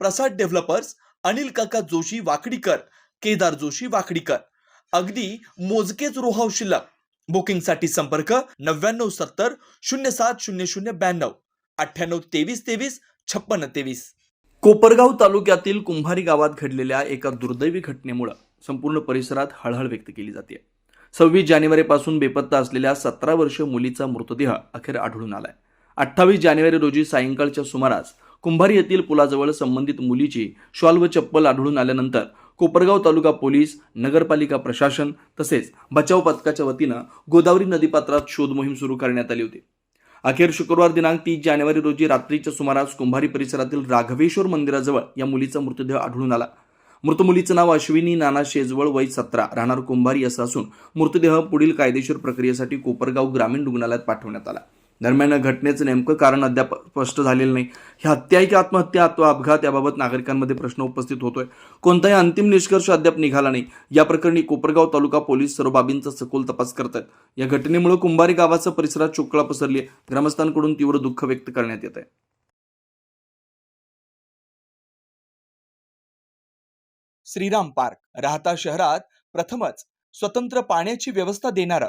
प्रसाद developers Anil काका जोशी वाकडीकर केदार जोशी वाकडीकर. अगदी मोजकेच रोहाव शिल्लक. बुकिंगसाठी संपर्क नव्याण्णव सत्तर शून्य सात शून्य शून्य ब्याण्णव. अठ्ठ्याण्णव तेवीस तेवीस छप्पन्न तेवीस. कोपरगाव तालुक्यातील कुंभारी गावात घडलेल्या एका दुर्दैवी घटनेमुळे संपूर्ण परिसरात हळहळ व्यक्त केली जाते. सव्वीस जानेवारीपासून बेपत्ता असलेल्या सतरा वर्ष मुलीचा मृतदेह अखेर आढळून आलाय. अठ्ठावीस जानेवारी रोजी सायंकाळच्या सुमारास कुंभारी येथील पुलाजवळ संबंधित मुलीची शॉल व चप्पल आढळून आल्यानंतर कोपरगाव तालुका पोलीस नगरपालिका प्रशासन तसेच बचाव पथकाच्या वतीनं गोदावरी नदीपात्रात शोध मोहीम सुरू करण्यात आली होती. अखेर शुक्रवार दिनांक तीस जानेवारी रोजी रात्रीच्या सुमारास कुंभारी परिसरातील राघवेश्वर मंदिराजवळ या मुलीचा मृतदेह आढळून आला. मृत मुलीचं नाव अश्विनी नाना शेजवळ वय सतरा राहणार कुंभारी असं असून मृतदेह पुढील कायदेशीर प्रक्रियेसाठी कोपरगाव ग्रामीण रुग्णालयात पाठवण्यात आला. दरम्यान या घटनेचं नेमकं कारण अद्याप स्पष्ट झालेलं नाही. ही हत्या आहे की आत्महत्या अथवा अपघात याबाबत नागरिकांमध्ये प्रश्न उपस्थित होतोय. कोणताही अंतिम निष्कर्ष अद्याप निघाला नाही. या प्रकरणी कोपरगाव तालुका पोलीस सर्व बाबींचा सखोल तपास करत आहेत या घटनेमुळे कुंभारी गावाचा परिसरात चोकळा पसरली आहे ग्रामस्थांकडून तीव्र दुःख व्यक्त करण्यात येत आहे श्रीराम पार्क राहता शहरात प्रथमच स्वतंत्र पाण्याची व्यवस्था देणारं